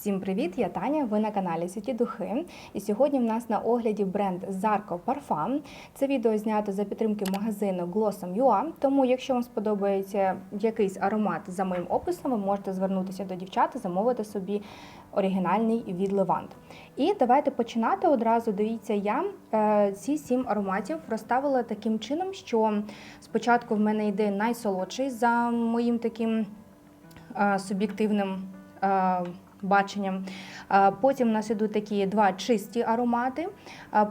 Всім привіт! Я Таня. Ви на каналі Святі Духи. І сьогодні в нас на огляді бренд Zarco Parfum. Це відео знято за підтримки магазину Glossum.ua, Тому, якщо вам сподобається якийсь аромат за моїм описом, ви можете звернутися до дівчат і замовити собі оригінальний від Левант. І давайте починати одразу. Дивіться, я е, ці сім ароматів розставила таким чином, що спочатку в мене йде найсолодший за моїм таким е, суб'єктивним. Е, Баченням. Потім у нас ідуть такі два чисті аромати,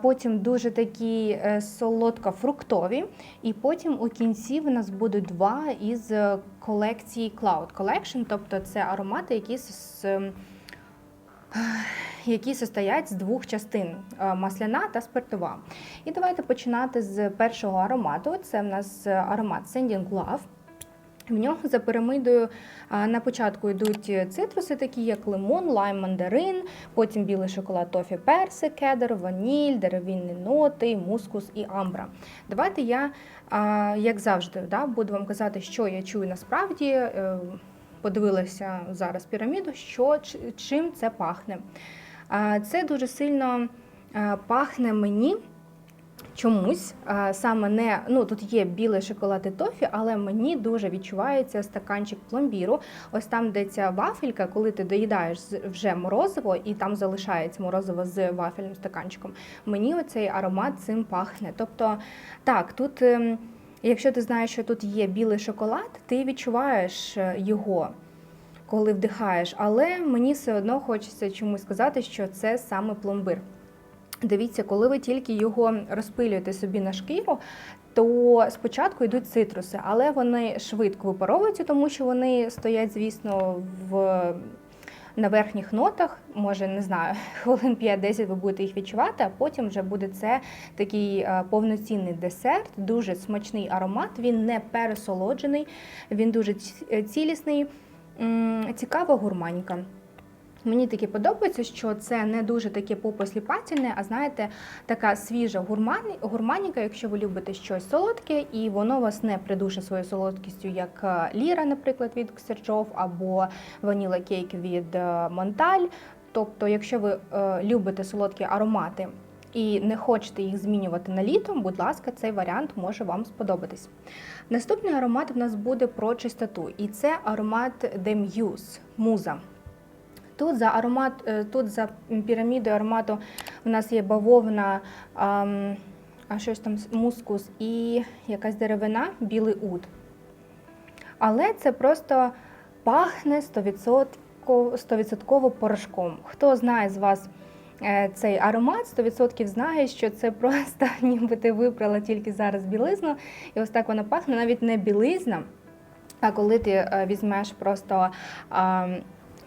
потім дуже такі е, солодко-фруктові. І потім у кінці в нас будуть два із е, колекції Cloud Collection, тобто це аромати, які з- з які состоять з двох частин е, масляна та спиртова. І давайте починати з першого аромату. Це в нас е, аромат Sending Love. В нього за пірамидою на початку йдуть цитруси, такі як лимон, лайм, мандарин, потім білий шоколад, тофі, персик, кедр, ваніль, деревінні ноти, мускус і амбра. Давайте я, як завжди, буду вам казати, що я чую насправді. Е, Подивилася зараз піраміду, що чим це пахне. Це дуже сильно пахне мені чомусь саме не ну тут є білий шоколад і тофі, але мені дуже відчувається стаканчик пломбіру. Ось там, де ця вафелька, коли ти доїдаєш вже морозиво, і там залишається морозиво з вафельним стаканчиком. Мені оцей аромат цим пахне. Тобто, так, тут, ем, якщо ти знаєш, що тут є білий шоколад, ти відчуваєш е, його. Коли вдихаєш, але мені все одно хочеться чомусь сказати, що це саме пломбир. Дивіться, коли ви тільки його розпилюєте собі на шкіру, то спочатку йдуть цитруси, але вони швидко випаровуються, тому що вони стоять, звісно, в. На верхніх нотах, може, не знаю, хвилин 5-10 ви будете їх відчувати, а потім вже буде це такий е, повноцінний десерт, дуже смачний аромат, він не пересолоджений, він дуже е, цілісний, цікава гурманька. Мені таке подобається, що це не дуже таке попосліпательне, а знаєте, така свіжа гурмані, гурманіка, якщо ви любите щось солодке, і воно вас не придушить своєю солодкістю, як е, ліра, наприклад, від Ксерчов, або ваніла кейк від е, Монталь. Тобто, якщо ви е, любите солодкі аромати і не хочете їх змінювати на літо, будь ласка, цей варіант може вам сподобатись. Наступний аромат в нас буде про чистоту, і це аромат The Muse, муза. Тут за аромат, е, тут за пірамідою аромату у нас є бавовна, а щось там мускус і якась деревина, білий уд. Але це просто пахне 100%, 100% порошком. Хто знає з вас е, цей аромат, 100% знає, що це просто ніби ти вибрала тільки зараз білизну, і ось так вона пахне, навіть не білизна. А коли ти е, візьмеш просто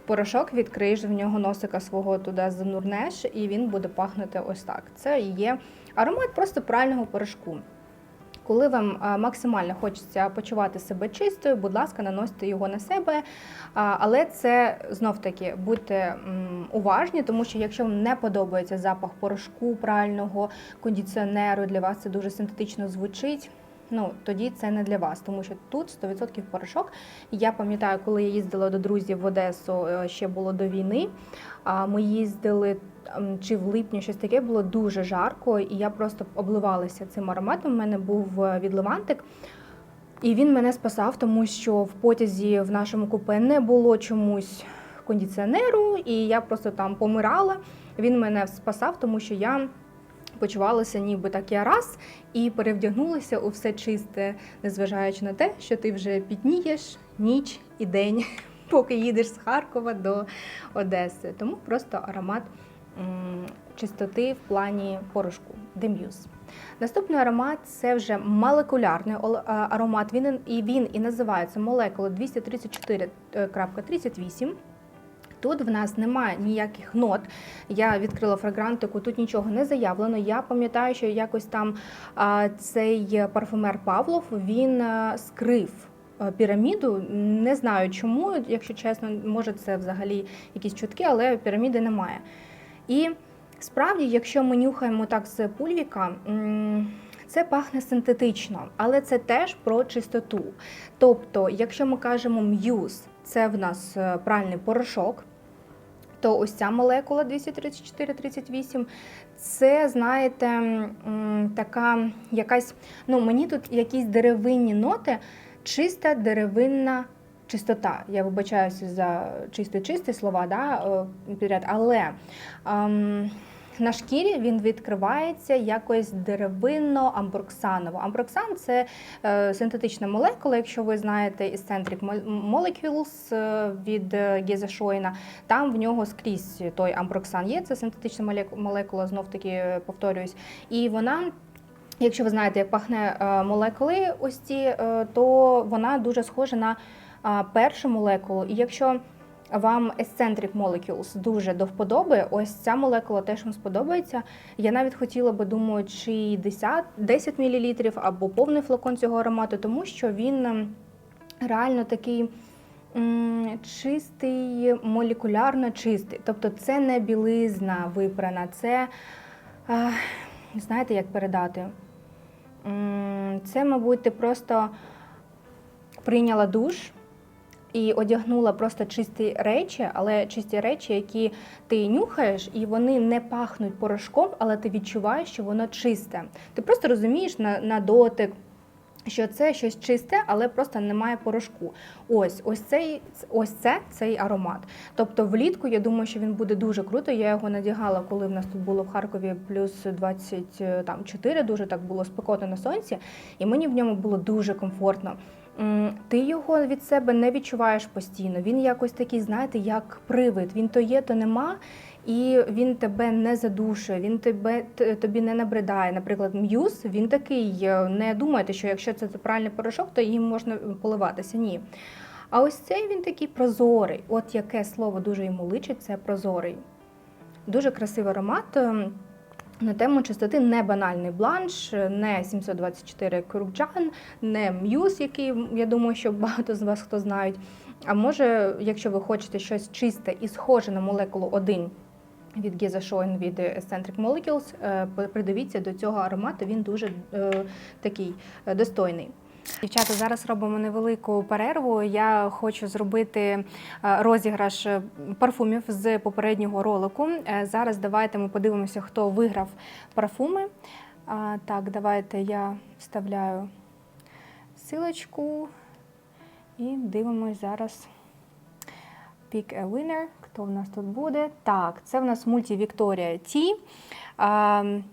порошок, відкриєш в нього носика свого туди занурнеш, і він буде пахнути ось так. Це є аромат просто прального порошку. Коли вам максимально хочеться почувати себе чистою, будь ласка, наносьте його на себе. Але це знов таки будьте уважні, тому що якщо вам не подобається запах порошку прального, кондиціонеру, для вас це дуже синтетично звучить. Ну, тоді це не для вас, тому що тут 100% порошок. Я пам'ятаю, коли я їздила до друзів в Одесу, е, ще було до війни. А ми їздили чи в липні щось таке було дуже жарко, і я просто обливалася цим ароматом. У мене був е, відливантик. І він мене спасав, тому що в потязі в нашому купе не було чомусь кондиціонеру, і я просто там помирала. Він мене спасав, тому що я почувалася ніби так я раз і перевдягнулася у все чисте, незважаючи на те, що ти вже пітнієш ніч і день, поки їдеш з Харкова до Одеси. Тому просто аромат чистоти в плані порошку Дем'юз. Наступний аромат це вже молекулярний ол- аромат. Він і він і називається молекула 234.38. Тут в нас немає ніяких нот. Я відкрила фрагрантику, тут нічого не заявлено. Я пам'ятаю, що якось там цей парфумер Павлов він скрив піраміду. Не знаю чому, якщо чесно, може це взагалі якісь чутки, але піраміди немає. І справді, якщо ми нюхаємо так з пульвіка, це пахне синтетично, але це теж про чистоту. Тобто, якщо ми кажемо м'юз, це в нас е, пральний порошок, то ось ця молекула 234-38, це, знаєте, така якась, ну мені тут якісь деревинні ноти, чиста деревинна чистота. Я вибачаюся за чисто-чисті слова, да, е, підряд, але ем, на шкірі він відкривається якось деревинно-амброксаново. Амброксан це е, синтетична молекула, якщо ви знаєте Eccentric Molecules е, від е, Геза Шойна, там в нього скрізь той амброксан є, це синтетична молекула, знов таки повторююсь, і вона. Якщо ви знаєте, як пахне молекули ось ці, то вона дуже схожа на першу молекулу. І якщо вам Eccentric Molecules дуже до вподоби, ось ця молекула теж вам сподобається. Я навіть хотіла би, думаю, чи 10, 10 мл або повний флакон цього аромату, тому що він ем, реально такий. Чистий, молекулярно чистий. Тобто це не білизна випрана, це знаєте, як передати? Це, мабуть, ти просто прийняла душ і одягнула просто чисті речі, але чисті речі, які ти нюхаєш, і вони не пахнуть порошком, але ти відчуваєш, що воно чисте. Ти просто розумієш на, на дотик. Що це щось чисте, але просто немає порошку. Ось, ось цей, ось це цей аромат. Тобто влітку я думаю, що він буде дуже круто. Я його надягала, коли в нас тут було в Харкові плюс 24, дуже так було спекотно на сонці, і мені в ньому було дуже комфортно. Ти його від себе не відчуваєш постійно. Він якось такий, знаєте, як привид. Він то є, то нема, і він тебе не задушує, він тебе тобі не набридає. Наприклад, м'юз він такий. е, Не думайте, що якщо це правильний порошок, то їм можна поливатися. Ні. А ось цей він такий прозорий. От яке слово дуже йому личить, це прозорий. Дуже красивий аромат. На тему чистоти не банальний бланш, не 724 Курукджан, не м'юз, який я думаю, що багато з вас хто знають. А може, якщо ви хочете щось чисте і схоже на молекулу 1 від Giza Schoen від Eccentric Molecules, е, придивіться до цього аромату, він дуже е, такий е, достойний. Дівчата, зараз робимо невелику перерву. Я хочу зробити е, розіграш е, парфумів з попереднього ролику. Е, Зараз давайте ми подивимося, хто виграв парфуми. Так, давайте я вставляю силочку і дивимось зараз. Pick a winner. Хто в нас тут буде? Так, це в нас мульті Вікторія Ті.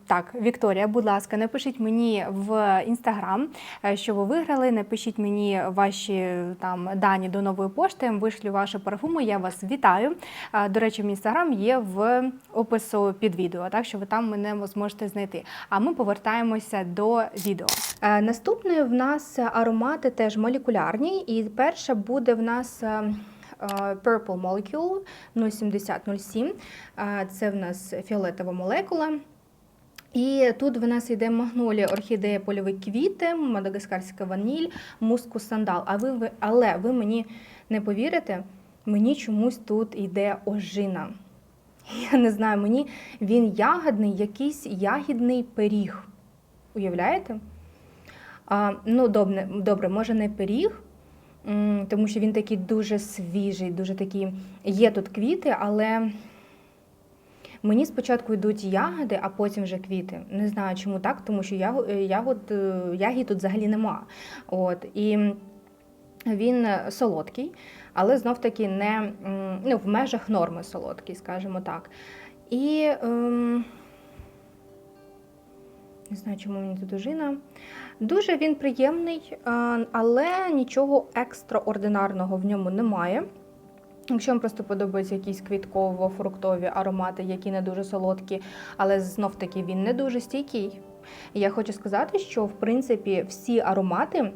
Так, Вікторія, будь ласка, напишіть мені в інстаграм, е, що ви виграли. Напишіть мені ваші там дані до нової пошти. Вишлю ваші парфуми. Я вас вітаю. До речі, мій інстаграм є в опису під відео, так що ви там мене зможете знайти. А ми повертаємося до відео. Е, Наступний в нас аромати теж молекулярні, і перша буде в нас. Е, Purple Molecule 07007. Е, Це в нас фіолетова молекула. І тут в нас йде магнолія, орхідея, польові квіти, мадагаскарська ваніль, мускус сандал. А ви, але ви мені не повірите, мені чомусь тут йде ожина. Я не знаю, мені він ягодний, якийсь ягідний пиріг. Уявляєте? А, ну, добре, добре, може не пиріг, тому що він такий дуже свіжий, дуже такий. Є тут квіти, але мені спочатку йдуть ягоди, а потім вже квіти. Не знаю, чому так, тому що е, ягод, е, ягід тут взагалі нема. От, і він солодкий, але знов таки не ну, в межах норми солодкий, скажімо так. І ем, не знаю, чому мені тут дужина. Дуже він приємний, е, але нічого екстраординарного в ньому немає. Якщо вам просто подобаються якісь квітково-фруктові аромати, які не дуже солодкі, але знов таки він не дуже стійкий. Я хочу сказати, що в принципі всі аромати.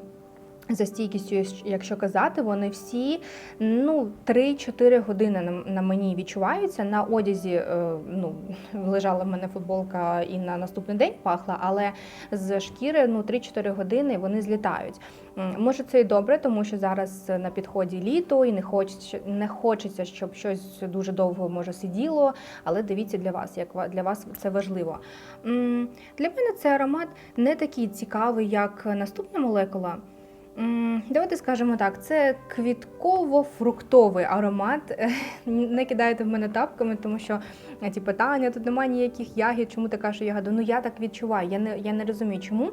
За стійкістю, якщо казати, вони всі ну 3-4 години на, мені відчуваються. На одязі е, ну, лежала в мене футболка і на наступний день пахла, але з шкіри ну 3-4 години вони злітають. Може, це і добре, тому що зараз на підході літо і не хочеться, не хочеться, щоб щось дуже довго може сиділо. Але дивіться для вас, як для вас це важливо. Для мене цей аромат не такий цікавий, як наступна молекула. Давайте скажемо так, це квітково-фруктовий аромат. Не кидайте в мене тапками, тому що е, ті питання, тут немає ніяких ягід, чому ти кажеш ягоду? Ну я так відчуваю, я не, я не розумію, чому.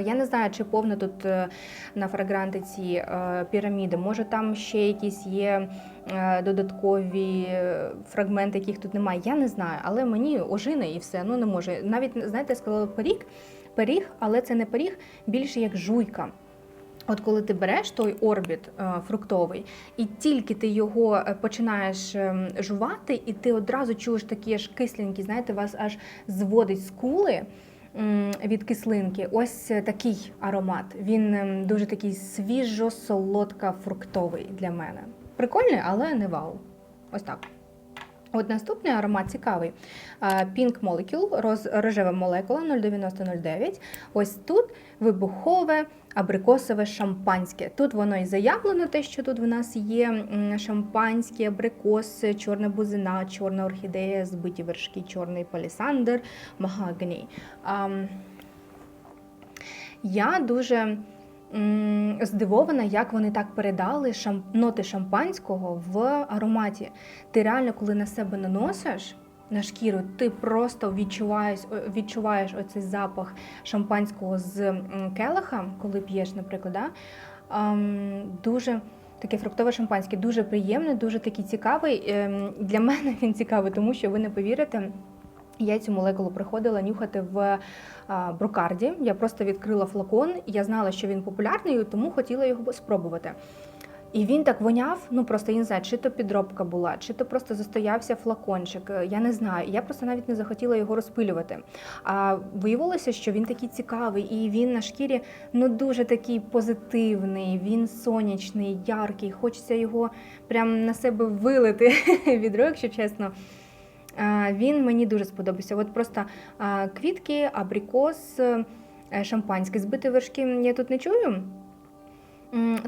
Я не знаю, чи повно тут е, на фрагрантиці е, піраміди. Може, там ще якісь є е, додаткові фрагменти, яких тут немає. Я не знаю, але мені ожини і все. Ну не може. Навіть знаєте, я сказала пиріг, пиріг, але це не пиріг, більше як жуйка. От коли ти береш той орбіт е, фруктовий, і тільки ти його е, починаєш ем, жувати, і ти одразу чуєш такі аж кисленькі, знаєте, вас аж зводить скули від кислинки. Ось е, такий аромат. Він ем, дуже такий свіжо-солодка-фруктовий для мене. Прикольний, але не вау. Ось так. От наступний аромат цікавий. Pink Molecule, роз, рожева молекула 09009. Ось тут вибухове абрикосове шампанське. Тут воно і заявлено, те, що тут в нас є м, шампанські, абрикоси, чорна бузина, чорна орхідея, збиті вершки, чорний палісандр, магагній. Я дуже здивована, як вони так передали шам... ноти шампанського в ароматі. Ти реально, коли на себе наносиш на шкіру, ти просто відчуваєш, відчуваєш оцей запах шампанського з келиха, коли п'єш, наприклад. Да? Ам, дуже таке фруктове шампанське, дуже приємне, дуже такий цікавий. Ем, Для мене він цікавий, тому що ви не повірите. Я цю молекулу приходила нюхати в брокарді. Я просто відкрила флакон, і я знала, що він популярний, тому хотіла його спробувати. І він так воняв, ну просто я не знаю, чи то підробка була, чи то просто застоявся флакончик. е, Я не знаю. Я просто навіть не захотіла його розпилювати. А виявилося, що він такий цікавий, і він на шкірі ну дуже такий позитивний, він сонячний, яркий. Хочеться його прям на себе вилити відро, якщо чесно. Він мені дуже сподобався. От просто квітки, абрикос, е, шампанське. Збити вершки я тут не чую.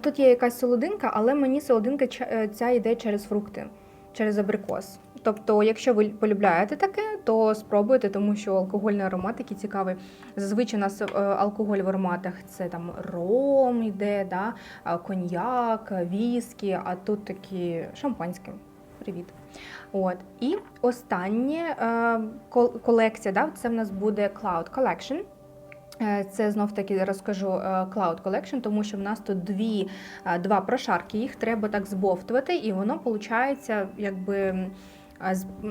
Тут є якась солодинка, але мені солодинка е, ця йде через фрукти, через абрикос. Тобто, якщо ви полюбляєте таке, то спробуйте, тому що алкогольний аромат такий цікавий. Зазвичай у нас е, алкоголь в ароматах це там ром йде, да? коньяк, віскі, а тут такі шампанське. Привіт. От. І останнє е, колекція, да? це в нас буде Cloud Collection. Е, Це знов таки розкажу е, Cloud Collection, тому що в нас тут дві, два прошарки, їх треба так збовтувати, і воно виходить, якби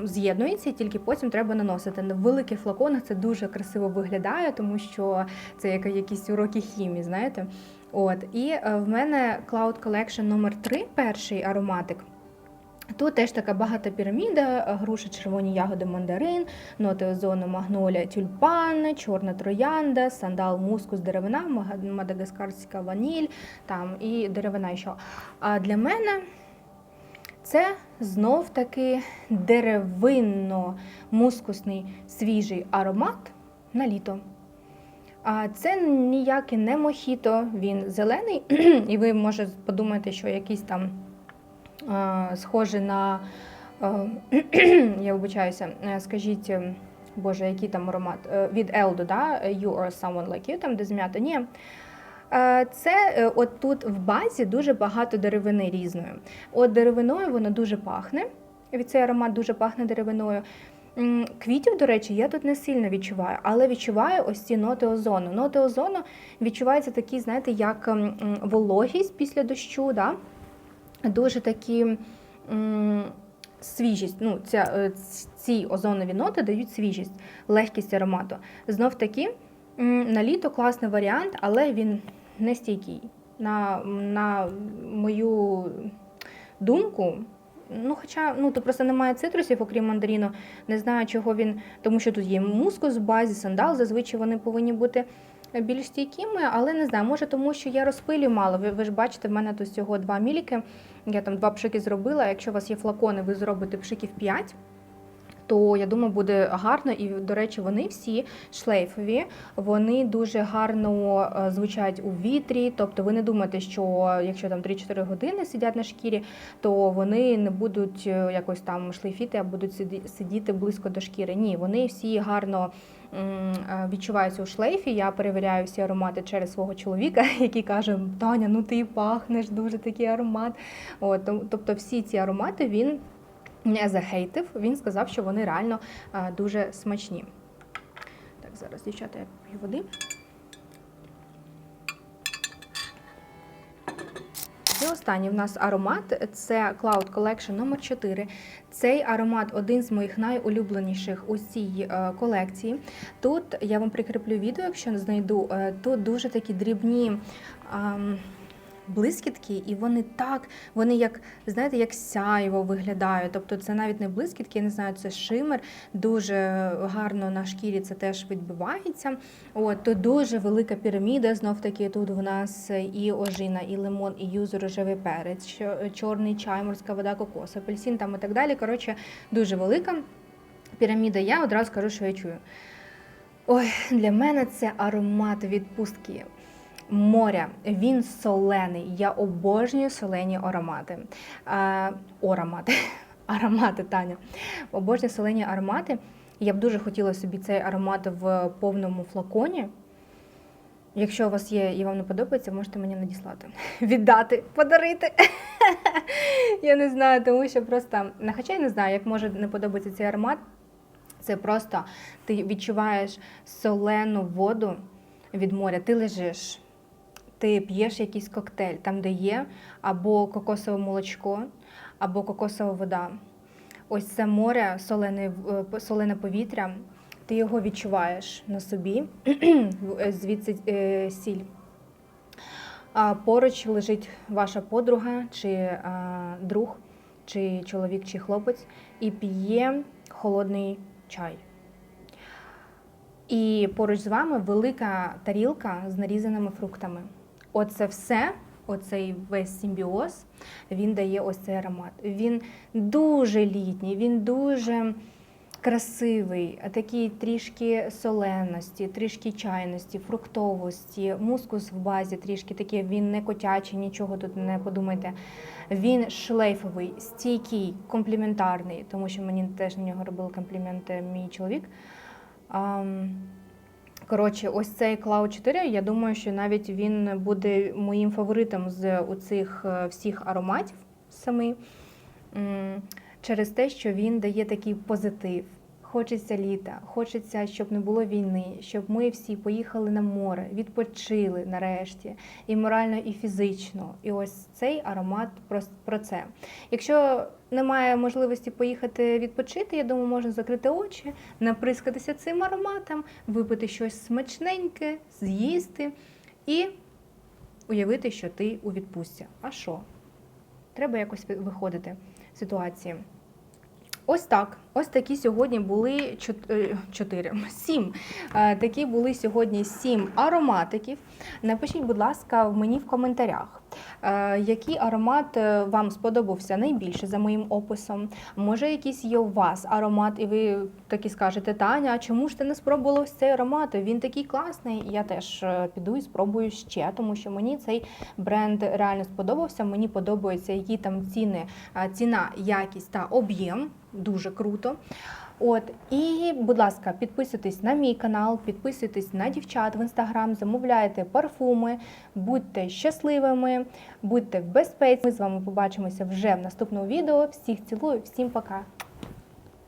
з'єднується, і тільки потім треба наносити. На великих флаконах це дуже красиво виглядає, тому що це як якісь уроки хімії, знаєте. От. І в мене Cloud Collection номер 3 перший ароматик. Тут теж така багата піраміда, груша, червоні ягоди, мандарин, ноти озону, магнолія, тюльпан, чорна троянда, сандал, мускус, деревина, мадагаскарська ваніль там, і деревина ще. А для мене це знов таки деревинно-мускусний свіжий аромат на літо. А це ніяке не мохіто, він зелений, і ви можете подумати, що якийсь там е, схоже на, я вибачаюся, е, скажіть, е, Боже, який там аромат? Е, Від Елдо, да? You or someone like you, там де зм'ята. Ні. Це е, от тут в базі дуже багато деревини різної. От деревиною воно дуже пахне. Від цей аромат дуже пахне деревиною. Квітів, до речі, я тут не сильно відчуваю, але відчуваю ось ці ноти озону. Ноти озону відчуваються такі, знаєте, як м, м, вологість після дощу, да? Дуже такі свіжість. Ну, ця, е, ці озонові ноти дають свіжість, легкість аромату. Знов таки, на літо класний варіант, але він не стійкий. На, на мою думку, ну, хоча ну, тут просто немає цитрусів, окрім мандаріну, не знаю, чого він, тому що тут є мускус в базі, сандал, зазвичай вони повинні бути більш стійкими, але не знаю, може тому, що я розпилю мало. Ви, ви ж бачите, в мене тут всього 2 міліки. Я там два пшики зробила. Якщо у вас є флакони, ви зробите пшиків 5, То я думаю, буде гарно, і до речі, вони всі шлейфові, вони дуже гарно е, звучать у вітрі. Тобто, ви не думаєте, що якщо там 3-4 години сидять на шкірі, то вони не будуть е, якось там шлейфіти, а будуть сидіти близько до шкіри. Ні, вони всі гарно е, відчуваються у шлейфі. Я перевіряю всі аромати через свого чоловіка, який каже: Таня, ну ти пахнеш дуже такий аромат. От, тобто, всі ці аромати він не захейтив. Він сказав, що вони реально е, дуже смачні. Так, зараз, дівчата, я п'ю води. І останній в нас аромат це Cloud Collection номер 4 Цей аромат один з моїх найулюбленіших у цій е, колекції. Тут я вам прикріплю відео, якщо не знайду. Е, Тут дуже такі дрібні. ам, Блискітки, і вони так, вони як, знаєте, як сяйво виглядають. Тобто це навіть не блискітки, я не знаю, це шимер, дуже гарно на шкірі це теж відбивається. От, то дуже велика піраміда. Знов таки тут в нас і ожина, і лимон, і юзу, рожевий перець, чо- чорний чай, морська вода, кокос, апельсин там і так далі. Коротше, дуже велика піраміда. Я одразу кажу, що я чую. Ой, для мене це аромат відпустки. Моря, він солений. Я обожнюю солені аромати. А, оромати. Аромати, Таня. Обожнюю солені аромати. Я б дуже хотіла собі цей аромат в повному флаконі. Якщо у вас є і вам не подобається, можете мені надіслати. Віддати, подарити. Я не знаю, тому що просто, ну, хоча я не знаю, як може не подобатися цей аромат. Це просто ти відчуваєш солену воду від моря. Ти лежиш, ти п'єш якийсь коктейль, там, де є або кокосове молочко, або кокосова вода. Ось це море, солене, е, солене повітря, ти його відчуваєш на собі, звідси е, сіль. А поруч лежить ваша подруга, чи а, друг, чи чоловік, чи хлопець, і п'є холодний чай. І поруч з вами велика тарілка з нарізаними фруктами. Оце все, оцей весь симбіоз, він дає ось цей аромат. Він дуже літній, він дуже красивий, такий трішки соленості, трішки чайності, фруктовості, мускус в базі трішки такий, він не котячий, нічого тут не подумайте. Він шлейфовий, стійкий, компліментарний, тому що мені теж на нього робив компліменти мій чоловік. Коротше, ось цей Cloud 4, я думаю, що навіть він буде моїм фаворитом з цих е, всіх ароматів семи, через те, що він дає такий позитив. Хочеться літа, хочеться, щоб не було війни, щоб ми всі поїхали на море, відпочили нарешті, і морально, і фізично. І ось цей аромат про, це. Якщо немає можливості поїхати відпочити, я думаю, можна закрити очі, наприскатися цим ароматом, випити щось смачненьке, з'їсти і уявити, що ти у відпустці. А що? Треба якось виходити з ситуації. Ось так. Ось такі сьогодні були чот- е, чотири, сім. Е, Такі були сьогодні сім ароматиків. Напишіть, будь ласка, мені в коментарях, який аромат е, вам сподобався найбільше за моїм описом. Може, якийсь є у вас аромат, і ви такі скажете, Таня, а чому ж ти не спробувала ось цей аромат? Він такий класний. Я теж е, піду і спробую ще, тому що мені цей бренд реально сподобався. Мені подобається, які там ціни, е, ціна, якість та об'єм. Дуже круто. От і, будь ласка, підписуйтесь на мій канал, підписуйтесь на дівчат в інстаграм, замовляйте парфуми, будьте щасливими, будьте в безпеці. Ми з вами побачимося вже в наступному відео. Всіх цілую, всім пока.